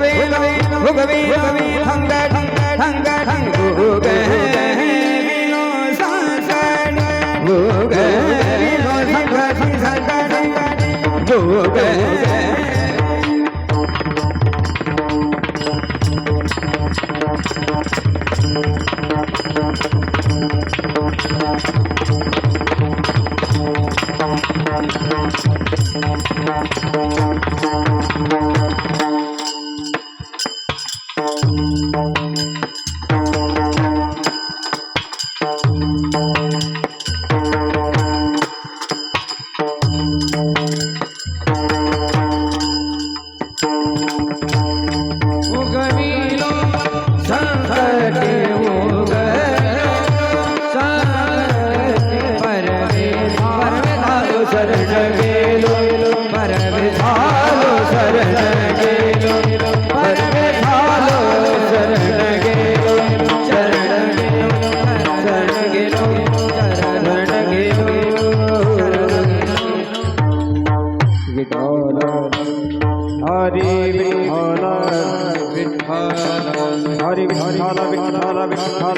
भुगवे भुगवे हंग हंग हंग भुगवेनो सासन भुगवेनो संग संग सासन भुगवे Thank you. Música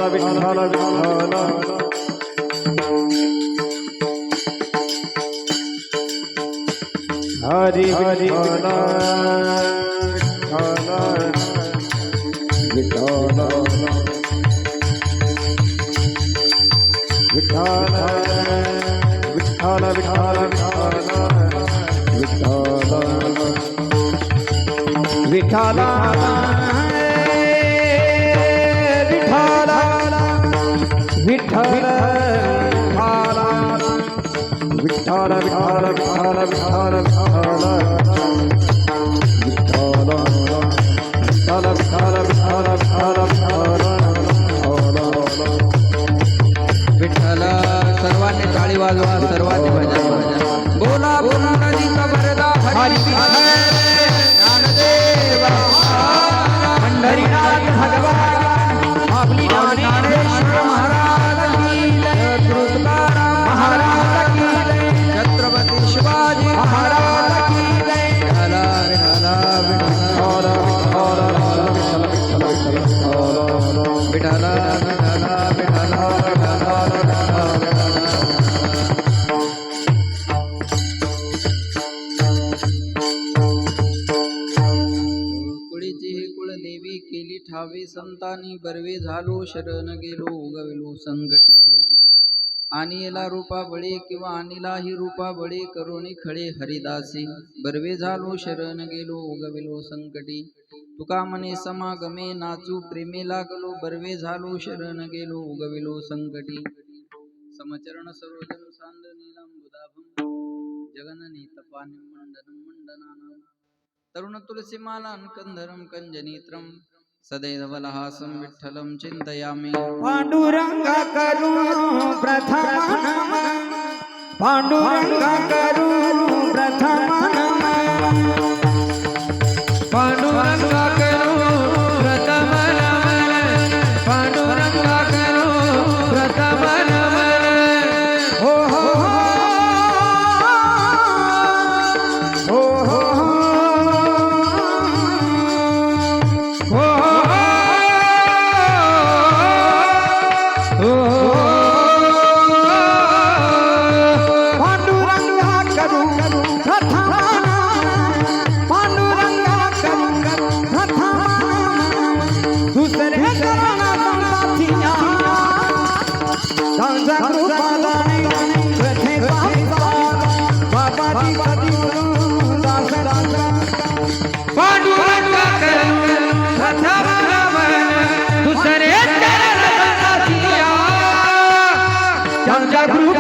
বিঠাল বিঠাল Hari Hari বিঠাল বিঠাল বিঠাল বিঠাল বিঠাল বিঠাল বিঠালা Vitara, Vitara, Vitara, Vitara, Vitara, Vitara, Vitara, Vitara, Vitara, Vitara, Vitara, Vitara, Vitara, Vitthal Vitthal Vitthal Vitthal कुळीची ही कुळदेवी केली ठावे संतानी बरवे झालो शरण गेलो उगविलो संकटी आणीला रूपा बळे किंवा आणीला ही रूपा बळे करोनी खळे हरिदासी. बरवे झालो शरण गेलो उगविलो संकटी. तुका मने समागमे नाचू प्रेमे लागलो बर्वे झालो शरण गेलो उगविलो संकटी. समचरण सरोजन सांद नीलंबुदाभम जगननी तपानि मंडनं मंडनानाम् तरुण तुलसी तुलसीमालां कंधरं कञ्जनेत्रं सदैवलहासं विठ्ठलं चिन्तयामि पांडुरंगा करू प्रथम नमः पांडुरंगा करू जागरूक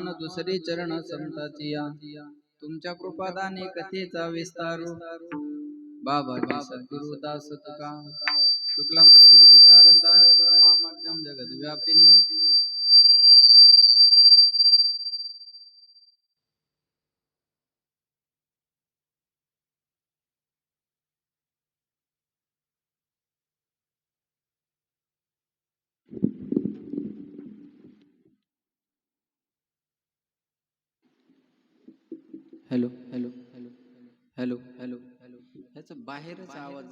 मान दुसरे चरण समताचिया तुमच्या कृपादाने कथेचा विस्तारू हो. बाबा सद्गुरुदास तुका. शुक्ला ब्रह्म विचार सार ब्रह्मा माध्यम जगत व्यापिनी hello. Hello hello hello hello hello ह्याचा बाहेरच आवाज